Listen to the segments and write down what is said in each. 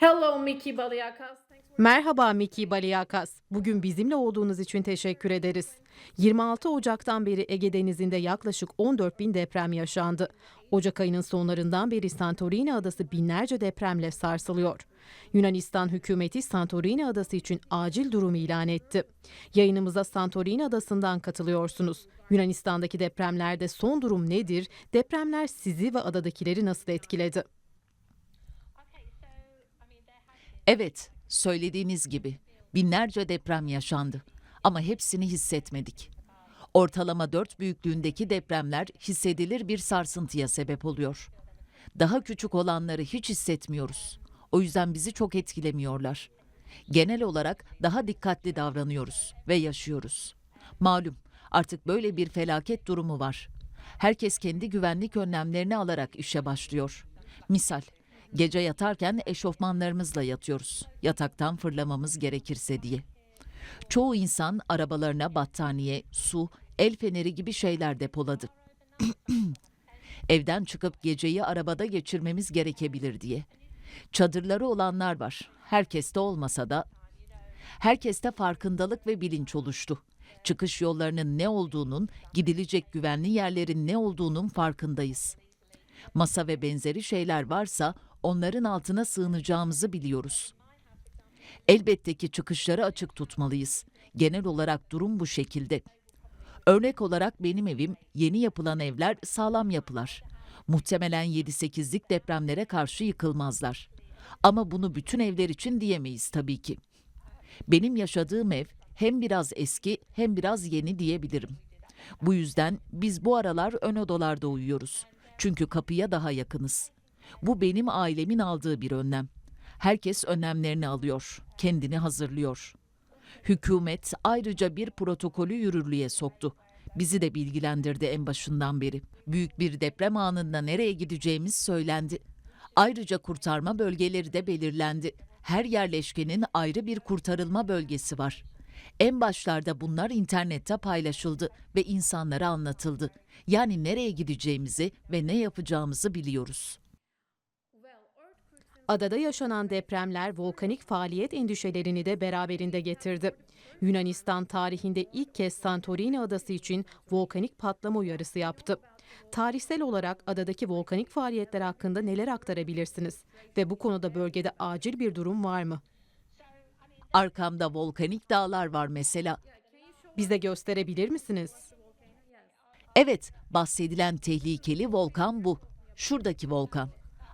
Hello, Mickey Baliakas. Merhaba Miki Baliakas. Bugün bizimle olduğunuz için teşekkür ederiz. 26 Ocak'tan beri Ege Denizi'nde yaklaşık 14 bin deprem yaşandı. Ocak ayının sonlarından beri Santorini adası binlerce depremle sarsılıyor. Yunanistan hükümeti Santorini adası için acil durum ilan etti. Yayınımıza Santorini adasından katılıyorsunuz. Yunanistan'daki depremlerde son durum nedir? Depremler sizi ve adadakileri nasıl etkiledi? Evet, söylediğiniz gibi binlerce deprem yaşandı ama hepsini hissetmedik. Ortalama 4 büyüklüğündeki depremler hissedilir bir sarsıntıya sebep oluyor. Daha küçük olanları hiç hissetmiyoruz. O yüzden bizi çok etkilemiyorlar. Genel olarak daha dikkatli davranıyoruz ve yaşıyoruz. Malum artık böyle bir felaket durumu var. Herkes kendi güvenlik önlemlerini alarak işe başlıyor. Misal, gece yatarken eşofmanlarımızla yatıyoruz. Yataktan fırlamamız gerekirse diye. Çoğu insan arabalarına battaniye, su, el feneri gibi şeyler depoladı. Evden çıkıp geceyi arabada geçirmemiz gerekebilir diye. Çadırları olanlar var. Herkeste olmasa da herkeste farkındalık ve bilinç oluştu. Çıkış yollarının ne olduğunun, gidilecek güvenli yerlerin ne olduğunun farkındayız. Masa ve benzeri şeyler varsa onların altına sığınacağımızı biliyoruz. Elbette ki çıkışları açık tutmalıyız. Genel olarak durum bu şekilde. Örnek olarak benim evim yeni yapılan evler sağlam yapılar. Muhtemelen 7-8'lik depremlere karşı yıkılmazlar. Ama bunu bütün evler için diyemeyiz tabii ki. Benim yaşadığım ev hem biraz eski hem biraz yeni diyebilirim. Bu yüzden biz bu aralar ön odalarda uyuyoruz. Çünkü kapıya daha yakınız. Bu benim ailemin aldığı bir önlem. Herkes önlemlerini alıyor, kendini hazırlıyor. Hükümet ayrıca bir protokolü yürürlüğe soktu. Bizi de bilgilendirdi en başından beri. Büyük bir deprem anında nereye gideceğimiz söylendi. Ayrıca kurtarma bölgeleri de belirlendi. Her yerleşkenin ayrı bir kurtarılma bölgesi var. En başlarda bunlar internette paylaşıldı ve insanlara anlatıldı. Yani nereye gideceğimizi ve ne yapacağımızı biliyoruz. Adada yaşanan depremler volkanik faaliyet endişelerini de beraberinde getirdi. Yunanistan tarihinde ilk kez Santorini adası için volkanik patlama uyarısı yaptı. Tarihsel olarak adadaki volkanik faaliyetler hakkında neler aktarabilirsiniz ve bu konuda bölgede acil bir durum var mı? Arkamda volkanik dağlar var mesela. Bize gösterebilir misiniz? Evet, bahsedilen tehlikeli volkan bu. Şuradaki volkan.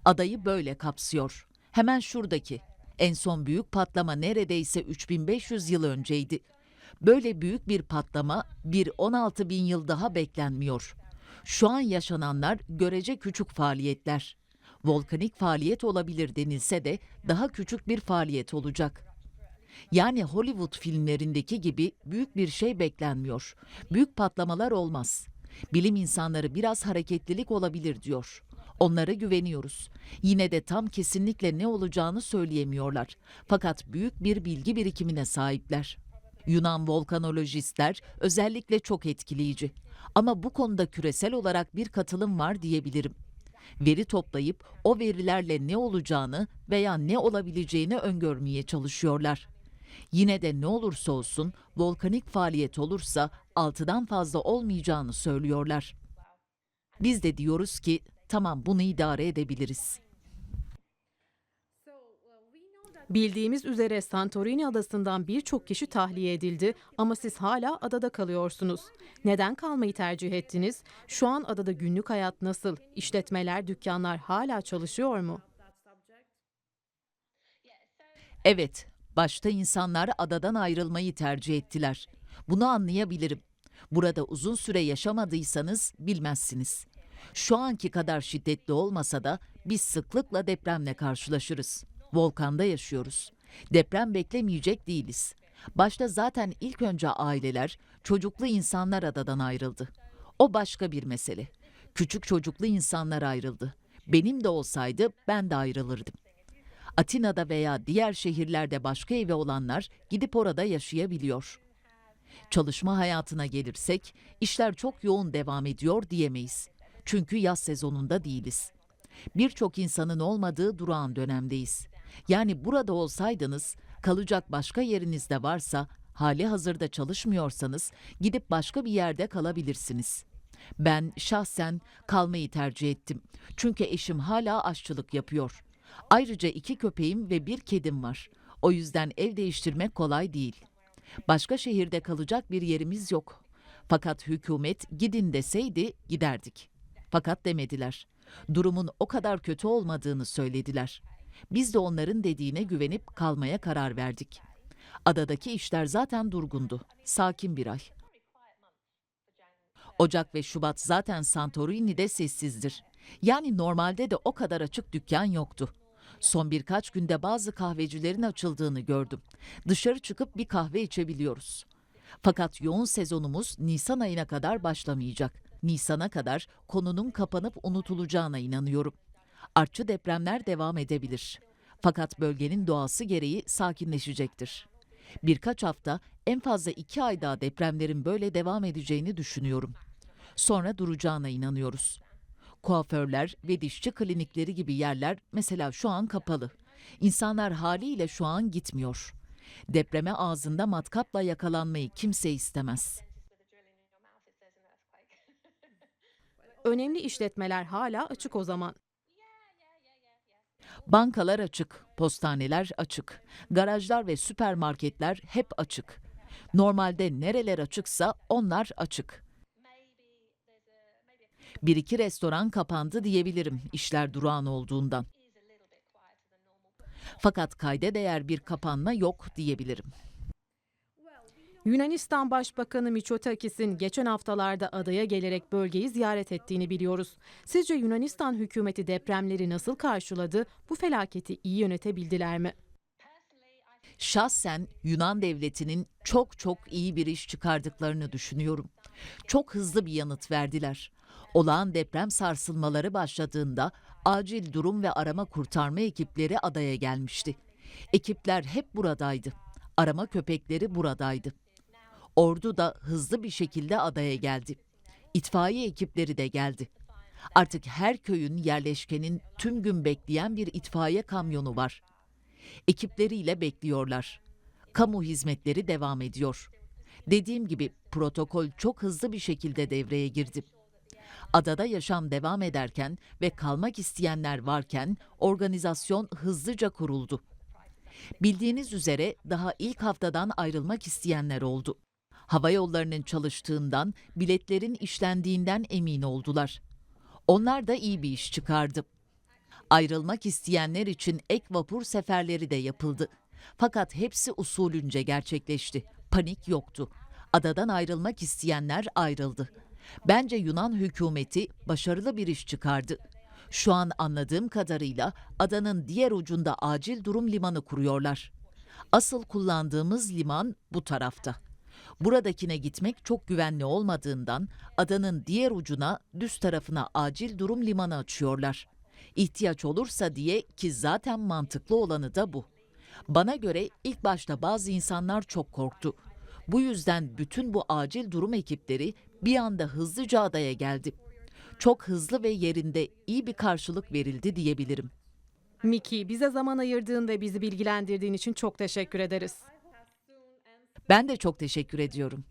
Adayı böyle kapsıyor. Hemen şuradaki. En son büyük patlama neredeyse 3500 yıl önceydi. Böyle büyük bir patlama bir 16 bin yıl daha beklenmiyor. Şu an yaşananlar görece küçük faaliyetler. Volkanik faaliyet olabilir denilse de daha küçük bir faaliyet olacak. Yani Hollywood filmlerindeki gibi büyük bir şey beklenmiyor. Büyük patlamalar olmaz. Bilim insanları biraz hareketlilik olabilir diyor. Onlara güveniyoruz. Yine de tam kesinlikle ne olacağını söyleyemiyorlar. Fakat büyük bir bilgi birikimine sahipler. Yunan volkanolojistler özellikle çok etkileyici. Ama bu konuda küresel olarak bir katılım var diyebilirim. Veri toplayıp o verilerle ne olacağını veya ne olabileceğini öngörmeye çalışıyorlar. Yine de ne olursa olsun volkanik faaliyet olursa altıdan fazla olmayacağını söylüyorlar. Biz de diyoruz ki tamam bunu idare edebiliriz. Bildiğimiz üzere Santorini adasından birçok kişi tahliye edildi ama siz hala adada kalıyorsunuz. Neden kalmayı tercih ettiniz? Şu an adada günlük hayat nasıl? İşletmeler, dükkanlar hala çalışıyor mu? Evet, başta insanlar adadan ayrılmayı tercih ettiler. Bunu anlayabilirim. Burada uzun süre yaşamadıysanız bilmezsiniz. Şu anki kadar şiddetli olmasa da biz sıklıkla depremle karşılaşırız. Volkanda yaşıyoruz. Deprem beklemeyecek değiliz. Başta zaten ilk önce aileler, çocuklu insanlar adadan ayrıldı. O başka bir mesele. Küçük çocuklu insanlar ayrıldı. Benim de olsaydı ben de ayrılırdım. Atina'da veya diğer şehirlerde başka evi olanlar gidip orada yaşayabiliyor. Çalışma hayatına gelirsek işler çok yoğun devam ediyor diyemeyiz. Çünkü yaz sezonunda değiliz. Birçok insanın olmadığı durağan dönemdeyiz. Yani burada olsaydınız, kalacak başka yeriniz de varsa, hali hazırda çalışmıyorsanız gidip başka bir yerde kalabilirsiniz. Ben şahsen kalmayı tercih ettim. Çünkü eşim hala aşçılık yapıyor. Ayrıca iki köpeğim ve bir kedim var. O yüzden ev değiştirmek kolay değil. Başka şehirde kalacak bir yerimiz yok. Fakat hükümet gidin deseydi giderdik. Fakat demediler. Durumun o kadar kötü olmadığını söylediler. Biz de onların dediğine güvenip kalmaya karar verdik. Adadaki işler zaten durgundu. Sakin bir ay. Ocak ve Şubat zaten Santorini'de sessizdir. Yani normalde de o kadar açık dükkan yoktu. Son birkaç günde bazı kahvecilerin açıldığını gördüm. Dışarı çıkıp bir kahve içebiliyoruz. Fakat yoğun sezonumuz Nisan ayına kadar başlamayacak. Nisan'a kadar konunun kapanıp unutulacağına inanıyorum. Artçı depremler devam edebilir. Fakat bölgenin doğası gereği sakinleşecektir. Birkaç hafta, en fazla iki ay daha depremlerin böyle devam edeceğini düşünüyorum. Sonra duracağına inanıyoruz. Kuaförler ve dişçi klinikleri gibi yerler mesela şu an kapalı. İnsanlar haliyle şu an gitmiyor. Depreme ağzında matkapla yakalanmayı kimse istemez. Önemli işletmeler hala açık o zaman. Bankalar açık, postaneler açık, garajlar ve süpermarketler hep açık. Normalde nereler açıksa onlar açık. Bir iki restoran kapandı diyebilirim işler durağan olduğundan. Fakat kayda değer bir kapanma yok diyebilirim. Yunanistan Başbakanı Mitsotakis'in geçen haftalarda adaya gelerek bölgeyi ziyaret ettiğini biliyoruz. Sizce Yunanistan hükümeti depremleri nasıl karşıladı? Bu felaketi iyi yönetebildiler mi? Şahsen Yunan devletinin çok çok iyi bir iş çıkardıklarını düşünüyorum. Çok hızlı bir yanıt verdiler. Olağan deprem sarsılmaları başladığında acil durum ve arama kurtarma ekipleri adaya gelmişti. Ekipler hep buradaydı. Arama köpekleri buradaydı. Ordu da hızlı bir şekilde adaya geldi. İtfaiye ekipleri de geldi. Artık her köyün yerleşkenin tüm gün bekleyen bir itfaiye kamyonu var ekipleriyle bekliyorlar. Kamu hizmetleri devam ediyor. Dediğim gibi protokol çok hızlı bir şekilde devreye girdi. Adada yaşam devam ederken ve kalmak isteyenler varken organizasyon hızlıca kuruldu. Bildiğiniz üzere daha ilk haftadan ayrılmak isteyenler oldu. Hava yollarının çalıştığından, biletlerin işlendiğinden emin oldular. Onlar da iyi bir iş çıkardı. Ayrılmak isteyenler için ek vapur seferleri de yapıldı. Fakat hepsi usulünce gerçekleşti. Panik yoktu. Adadan ayrılmak isteyenler ayrıldı. Bence Yunan hükümeti başarılı bir iş çıkardı. Şu an anladığım kadarıyla adanın diğer ucunda acil durum limanı kuruyorlar. Asıl kullandığımız liman bu tarafta. Buradakine gitmek çok güvenli olmadığından adanın diğer ucuna düz tarafına acil durum limanı açıyorlar. İhtiyaç olursa diye ki zaten mantıklı olanı da bu. Bana göre ilk başta bazı insanlar çok korktu. Bu yüzden bütün bu acil durum ekipleri bir anda hızlıca adaya geldi. Çok hızlı ve yerinde iyi bir karşılık verildi diyebilirim. Miki, bize zaman ayırdığın ve bizi bilgilendirdiğin için çok teşekkür ederiz. Ben de çok teşekkür ediyorum.